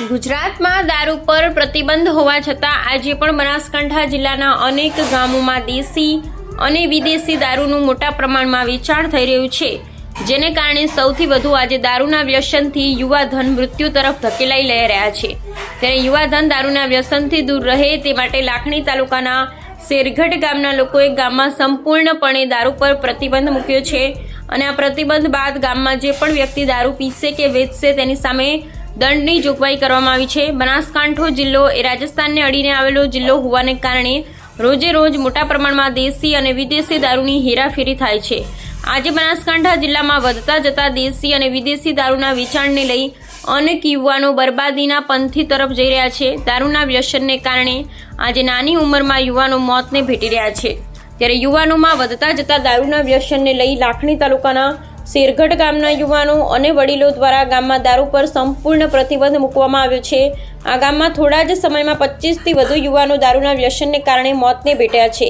ગુજરાતમાં દારૂ પર પ્રતિબંધ હોવા છતાં આજે પણ બનાસકાંઠા જિલ્લાના અનેક ગામોમાં દેશી અને વિદેશી દારૂનું મોટા પ્રમાણમાં વેચાણ થઈ રહ્યું છે, જેને કારણે સૌથી વધુ આજે દારૂના વ્યસનથી યુવાધન મૃત્યુ તરફ ધકેલાઈ લઈ રહ્યા છે. ત્યારે યુવાધન દારૂના વ્યસનથી દૂર રહે તે માટે લાખણી તાલુકાના શેરગઢ ગામના લોકોએ ગામમાં સંપૂર્ણપણે દારૂ પર પ્રતિબંધ મૂક્યો છે અને આ પ્રતિબંધ બાદ ગામમાં જે પણ વ્યક્તિ દારૂ પીશે કે વેચશે તેની સામે દંડની જોગવાઈ કરવામાં આવી છે. બનાસકાંઠો જિલ્લો એ રાજસ્થાનને અડીને આવેલો જિલ્લો હોવાને કારણે રોજે રોજ મોટા પ્રમાણમાં દેશી અને વિદેશી દારૂની હેરાફેરી થાય છે. આજે બનાસકાંઠા જિલ્લામાં વધતા જતા દેશી અને વિદેશી દારૂના વેચાણને લઈ અનેક યુવાનો બરબાદીના પંથી તરફ જઈ રહ્યા છે. દારૂના વ્યસનને કારણે આજે નાની ઉંમરમાં યુવાનો મોતને ભેટી રહ્યા છે. ત્યારે યુવાનોમાં વધતા જતા દારૂના વ્યસનને લઈ લાખણી તાલુકાના શેરગઢ ગામના યુવાનો અને વડીલો દ્વારા ગામમાં દારૂ પર સંપૂર્ણ પ્રતિબંધ મૂકવામાં આવ્યો છે. આ ગામમાં થોડા જ સમયમાં પચીસથી વધુ યુવાનો દારૂના વ્યસનને કારણે મોતને ભેટ્યા છે.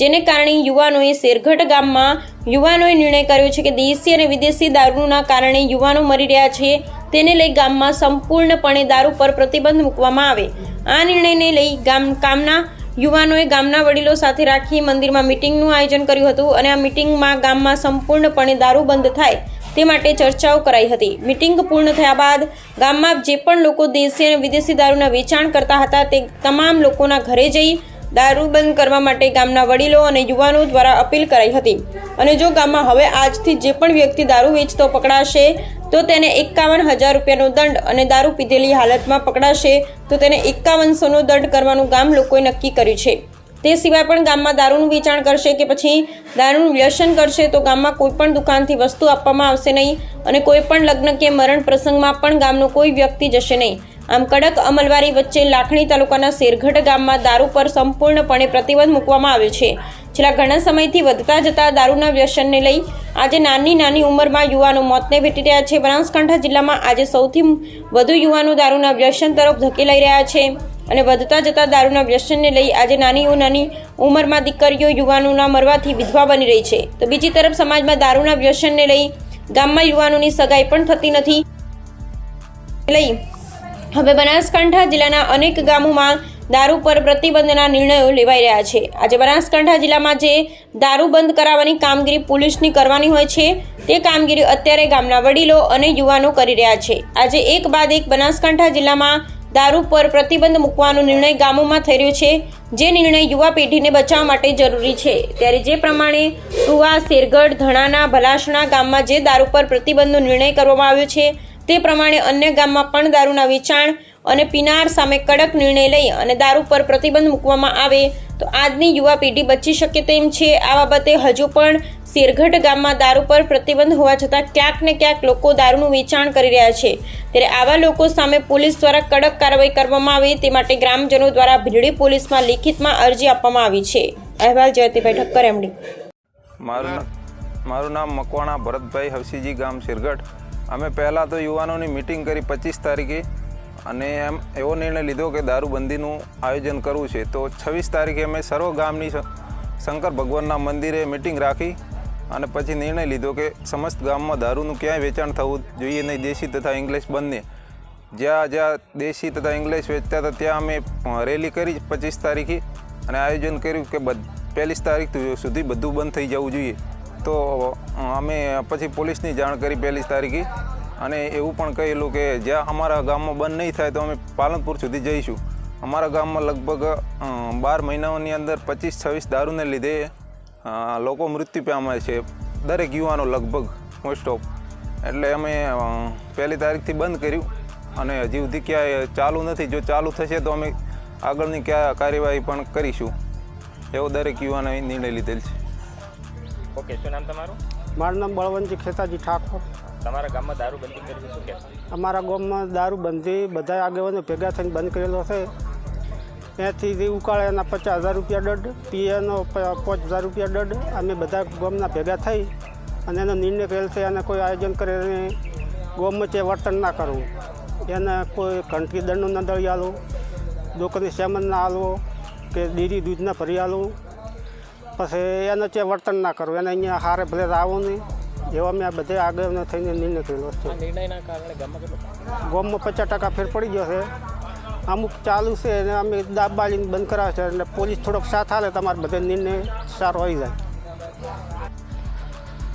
જેને કારણે યુવાનોએ શેરગઢ ગામમાં યુવાનોએ નિર્ણય કર્યો છે કે દેશી અને વિદેશી દારૂના કારણે યુવાનો મરી રહ્યા છે. તેને લઈ ગામમાં સંપૂર્ણપણે દારૂ પર પ્રતિબંધ મૂકવામાં આવે. આ નિર્ણયને લઈ ગામ કામના યુવાનોએ ગામના વડીલો સાથે રાખી મંદિરમાં મિટિંગનું આયોજન કર્યું હતું અને આ મિટિંગમાં ગામમાં સંપૂર્ણપણે દારૂ બંધ થાય તે માટે ચર્ચાઓ કરાઈ હતી. મિટિંગ પૂર્ણ થયા બાદ ગામમાં જે પણ લોકો દેશી અને વિદેશી દારૂના વેચાણ કરતા હતા તે તમામ લોકોના ઘરે જઈ દારૂ બંધ કરવા માટે ગામના વડીલો અને યુવાનો દ્વારા અપીલ કરાઈ હતી. અને જો ગામમાં હવે આજથી જે પણ વ્યક્તિ દારૂ વેચતો પકડાશે, તો તેને એકાવન હજાર રૂપિયાનો દંડ અને દારૂ પીધેલી હાલતમાં પકડાશે, તો તેને એકાવનસોનો દંડ કરવાનું ગામ લોકોએ નક્કી કર્યું છે. તે સિવાય પણ ગામમાં દારૂનું વેચાણ કરશે કે પછી દારૂનું વ્યસન કરશે, તો ગામમાં કોઈ પણ દુકાનથી વસ્તુ આપવામાં આવશે નહીં. અને કોઈ પણ લગ્ન કે મરણ પ્રસંગમાં પણ ગામનો કોઈ વ્યક્તિ જશે નહીં. આમ કડક અમલવારી વચ્ચે લાખણી તાલુકાના શેરગઢ ગામમાં દારૂ પર સંપૂર્ણપણે પ્રતિબંધ મૂકવામાં આવ્યો છે. છેલ્લા ઘણા સમયથી વધતા જતા દારૂના વ્યસનને લઈ આજે નાની નાની ઉંમરમાં યુવાનો મોતને ભેટી રહ્યા છે. બનાસકાંઠા જિલ્લામાં આજે સૌથી વધુ યુવાનો દારૂના વ્યસન તરફ ધકેલાઈ રહ્યા છે અને વધતા જતા દારૂના વ્યસનને લઈ આજે નાની નાની ઉંમરમાં દીકરીઓ યુવાનોના મરવાથી વિધવા બની રહી છે. તો બીજી તરફ સમાજમાં દારૂના વ્યસનને લઈ ગામમાં યુવાનોની સગાઈ પણ થતી નથી. લઈ હવે બનાસકાંઠા જિલ્લાના અનેક ગામોમાં દારૂ પર પ્રતિબંધના નિર્ણયો લેવાઈ રહ્યા છે. આજે બનાસકાંઠા જિલ્લામાં જે દારૂ બંધ કરાવવાની કામગીરી પોલીસની કરવાની હોય છે, તે કામગીરી અત્યારે ગામના વડીલો અને યુવાનો કરી રહ્યા છે. આજે એક બાદ એક બનાસકાંઠા જિલ્લામાં દારૂ પર પ્રતિબંધ મૂકવાનો નિર્ણય ગામોમાં થઈ રહ્યો છે, જે નિર્ણય યુવા પેઢીને બચાવવા માટે જરૂરી છે. ત્યારે જે પ્રમાણે ટુવા શેરગઢ, ધણાના, ભલાસણા ગામમાં જે દારૂ પર પ્રતિબંધનો નિર્ણય કરવામાં આવ્યો છે તે પ્રમાણે અન્ય ગામમાં પણ દારૂના વેચાણ અને પીનાર સામે કડક નિર્ણય લઈ અને દારૂ પર પ્રતિબંધ મૂકવામાં આવે તો આજની યુવા પેઢી બચી શકે તેમ છે. આ બાબતે હજુ પણ શેરગઢ ગામમાં દારૂ પર પ્રતિબંધ હોવા છતાં ક્યાંક ને ક્યાંક લોકો દારૂનું વેચાણ કરી રહ્યા છે. ત્યારે આવા લોકો સામે પોલીસ દ્વારા કડક કાર્યવાહી કરવામાં આવે તે માટે ગ્રામજનો દ્વારા ભીલડી પોલીસમાં લિખિતમાં અરજી આપવામાં આવી છે. અહેવાલ જયતીભાઈ ઠક્કર, એમડી. મારું મારું નામ મકવાણા ભરતભાઈ હવસીજી ગામ શિરગઢ અમે પહેલાં તો યુવાનોની મિટિંગ કરી પચીસ તારીખે અને એમ એવો નિર્ણય લીધો કે દારૂબંધીનું આયોજન કરવું છે. તો છવ્વીસ તારીખે અમે સર્વ ગામની શંકર ભગવાનના મંદિરે મિટિંગ રાખી અને પછી નિર્ણય લીધો કે સમસ્ત ગામમાં દારૂનું ક્યાંય વેચાણ થવું જોઈએ નહીં, દેશી તથા ઇંગ્લિશ બંને. જ્યાં જ્યાં દેશી તથા ઇંગ્લિશ વેચતા હતા, ત્યાં અમે રેલી કરી પચીસ તારીખે અને આયોજન કર્યું કે બધ પહેલી તારીખ સુધી બધું બંધ થઈ જવું જોઈએ. તો અમે પછી પોલીસની જાણ કરી પહેલી તારીખે અને એવું પણ કહેલું કે જ્યાં અમારા ગામમાં બંધ નહીં થાય તો અમે પાલનપુર સુધી જઈશું. અમારા ગામમાં લગભગ બાર મહિનાઓની અંદર પચીસ છવ્વીસ દારૂને લીધે લોકો મૃત્યુ પામે છે, દરેક યુવાનો લગભગ મોસ્ટ ઓફ એટલે અમે પહેલી તારીખથી બંધ કર્યું અને હજી સુધી ક્યાંય ચાલુ નથી. જો ચાલુ થશે તો અમે આગળની ક્યાં કાર્યવાહી પણ કરીશું. એવો દરેક યુવાનોએ નિર્ણય લીધેલ છે. ઓકે શું નામ તમારું? મારું નામ બળવંતજી ખેતાજી ઠાકોર. તમારા ગામમાં દારૂબંધી કરી છે શું કે અમારા ગામમાં દારૂ બંધી બધા આગેવાનો ભેગા થઈને બંધ કરેલો છે. ત્યાંથી જે ઉકાળે એના પચાસ હજાર રૂપિયા દંડ પીએનો પાંચ હજાર રૂપિયા દંડ અમે બધા ગામના ભેગા થઈ અને એનો નિર્ણય કરેલ છે અને કોઈ આયોજન કરીને ગામમાં છે વર્તન ના કરવું. એને કોઈ ઘંટી દંડનું ન દળી આલવું દુકાને સેમન ના આલવો કે ડેરી દૂધના ફરી ભરી આલવું પછી એને છે વર્તન ના કરવું એને અહીંયા હારે ભલે આવું નહીં એવા મેં આ બધે આગળ થઈને નિર્ણય કરેલો છે. આ નિર્ણયના કારણે ગામમાં કેટલું ગોમમાં પચાસ ટકા ફેર પડી ગયો છે. અમુક ચાલુ છે અને અમે દાબાલીને બંધ કરાવે છે એટલે પોલીસ થોડોક સાથ હાલે તમારે બધે નિર્ણય સારો આવી જાય.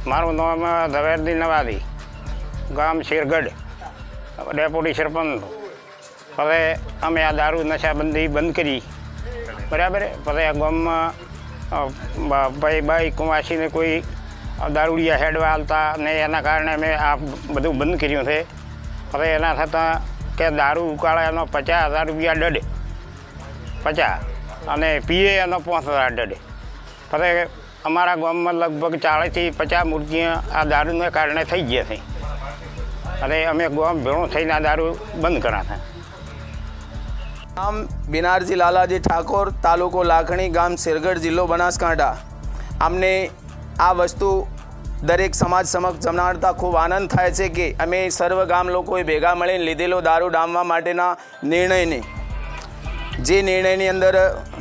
મારું નામ ઝવેરદી નવાદી ગામ શેરગઢ ડેપ્યુટી સરપંચ. હવે અમે આ દારૂ નશાબંધી બંધ કરી. બરાબર? પછી આ ગામમાં ભાઈ બાઈ કુંવાસીને કોઈ દારૂડિયા હેડવા હાલતા ને એના કારણે અમે આ બધું બંધ કર્યું છે. હવે એના થતાં કે દારૂ ઉકાળે એનો પચાસ હજાર રૂપિયા ડડે પચાસ. અને પીએ એનો પાંચ હજાર ડડે પછી અમારા ગામમાં લગભગ ચાળીસથી પચાસ મૂર્તિઓ આ દારૂને કારણે થઈ ગયા છે. અને અમે ગામ ભેળું થઈને આ દારૂ બંધ કર્યા છે નામ બિનારજી લાલાજી ઠાકોર તાલુકો લાખણી ગામ સિરગઢ જિલ્લો બનાસકાંઠા. અમને આ વસ્તુ દરેક સમાજ સમક્ષ જણાવતા ખૂબ આનંદ થાય છે કે અમે સર્વ ગામ લોકોએ ભેગા મળીને લીધેલો દારૂ ડામવા માટેના નિર્ણયને. જે નિર્ણયની અંદર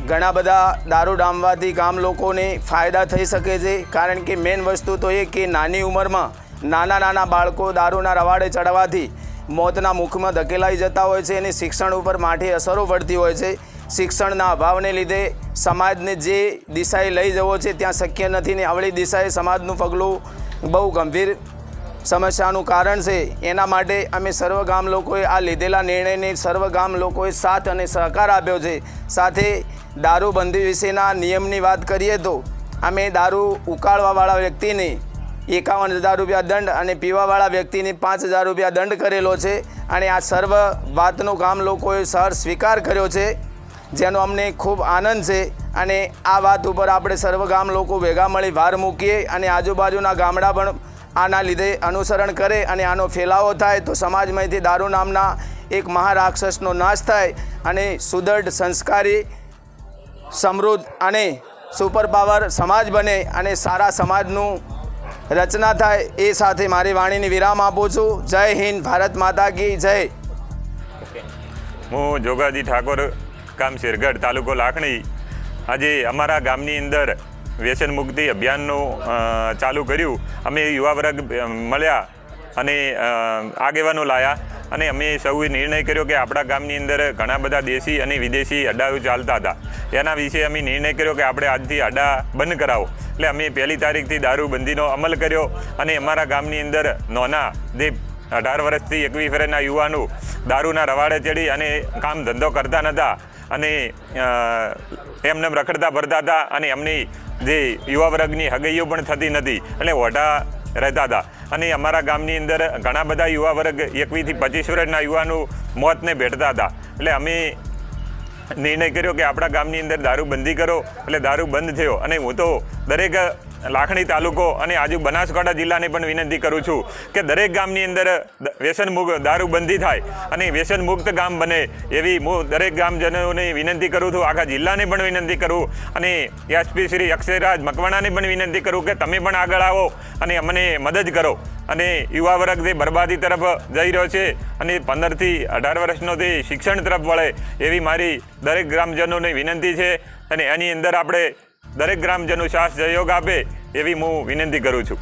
ઘણા બધા દારૂ ડામવાથી ગામ લોકોને ફાયદા થઈ શકે છે. કારણ કે મેઇન વસ્તુ તો એ કે નાની ઉંમરમાં નાના નાના બાળકો દારૂના રવાડે ચડવાથી મોતના મુખમાં ધકેલાઈ જતા હોય છે અને શિક્ષણ ઉપર માઠી અસરો પડતી હોય છે. શિક્ષણના અભાવને લીધે સમાજને જે દિશાએ લઈ જવો છે ત્યાં શક્ય નથી ને આવડી દિશાએ સમાજનું પગલું બહુ ગંભીર સમસ્યાનું કારણ છે. એના માટે અમે સર્વ ગામ લોકોએ આ લીધેલા નિર્ણયને સર્વ ગામ લોકોએ સાથ અને સહકાર આપ્યો છે. સાથે દારૂબંધી વિશેના નિયમની વાત કરીએ તો, અમે દારૂ ઉકાળવાવાળા વ્યક્તિને એકાવન હજાર રૂપિયા દંડ અને પીવાવાળા વ્યક્તિને પાંચ હજાર રૂપિયા દંડ કરેલો છે અને આ સર્વ વાતનું ગામ લોકોએ સર સ્વીકાર કર્યો છે, જેનો અમને ખૂબ આનંદ છે અને આ વાત ઉપર આપણે સર્વ ગામ લોકો ભેગા મળી ભાર મૂકીએ અને આજુબાજુના ગામડા પણ આના લીધે અનુસરણ કરે અને આનો ફેલાવો થાય તો સમાજમાંથી દારૂ નામના એક મહારાક્ષસનો નાશ થાય અને સુદૃઢ, સંસ્કારી, સમૃદ્ધ અને સુપર પાવર સમાજ બને અને સારા સમાજનું રચના થાય એ સાથે મારી વાણીને વિરામ આપું છું. જય હિન્દ, ભારત માતા કી જય. હું જોગાજી ઠાકોર ગામ શેરગઢ તાલુકો લાખણી. આજે અમારા ગામની અંદર વ્યસન મુક્તિ અભિયાનનું ચાલુ કર્યું. અમે યુવા વર્ગ મળ્યા. અને આગેવાનો લાયા અને અમે સૌએ નિર્ણય કર્યો કે આપણા ગામની અંદર ઘણા બધા દેશી અને વિદેશી અડાઓ ચાલતા હતા. એના વિશે અમે નિર્ણય કર્યો કે આપણે આજથી અડા બંધ કરાવો. એટલે અમે પહેલી તારીખથી દારૂબંધીનો અમલ કર્યો અને અમારા ગામની અંદર નોના, જે અઢાર વર્ષથી એકવીસ વર્ષના યુવાનો દારૂના રવાડે ચડી અને કામ ધંધો કરતા નહોતા અને એમને રખડતા ભરતા હતા અને એમની જે યુવા વર્ગની હગૈયો પણ થતી નથી એટલે ઓઢા રહેતા હતા. અને અમારા ગામની અંદર ઘણા બધા યુવા વર્ગ એકવીસથી પચીસ વર્ષના યુવાનો મોતને ભેટતા હતા. એટલે અમે નિર્ણય કર્યો કે આપણા ગામની અંદર દારૂ બંધી કરો, એટલે દારૂ બંધ થયો. અને હું તો દરેક લાખણી તાલુકો અને આજુ બનાસકાંઠા જિલ્લાને પણ વિનંતી કરું છું કે દરેક ગામની અંદર વ્યસન મુક્ત દારૂ થાય અને વ્યસન મુક્ત ગામ બને એવી હું દરેક ગામજનોને વિનંતી કરું છું, આખા જિલ્લાને પણ વિનંતી કરું અને એસપી શ્રી અક્ષયરાજ મકવાણાને પણ વિનંતી કરું કે તમે પણ આગળ આવો અને અમને મદદ કરો. અને યુવા વર્ગ જે બરબાદી તરફ જઈ રહ્યો છે અને પંદરથી અઢાર વર્ષનો તે શિક્ષણ તરફ વળે એવી મારી દરેક ગ્રામજનોને વિનંતી છે અને એની અંદર આપણે દરેક ગ્રામજનો સાથ સહયોગ આપે એવી હું વિનંતી કરું છું.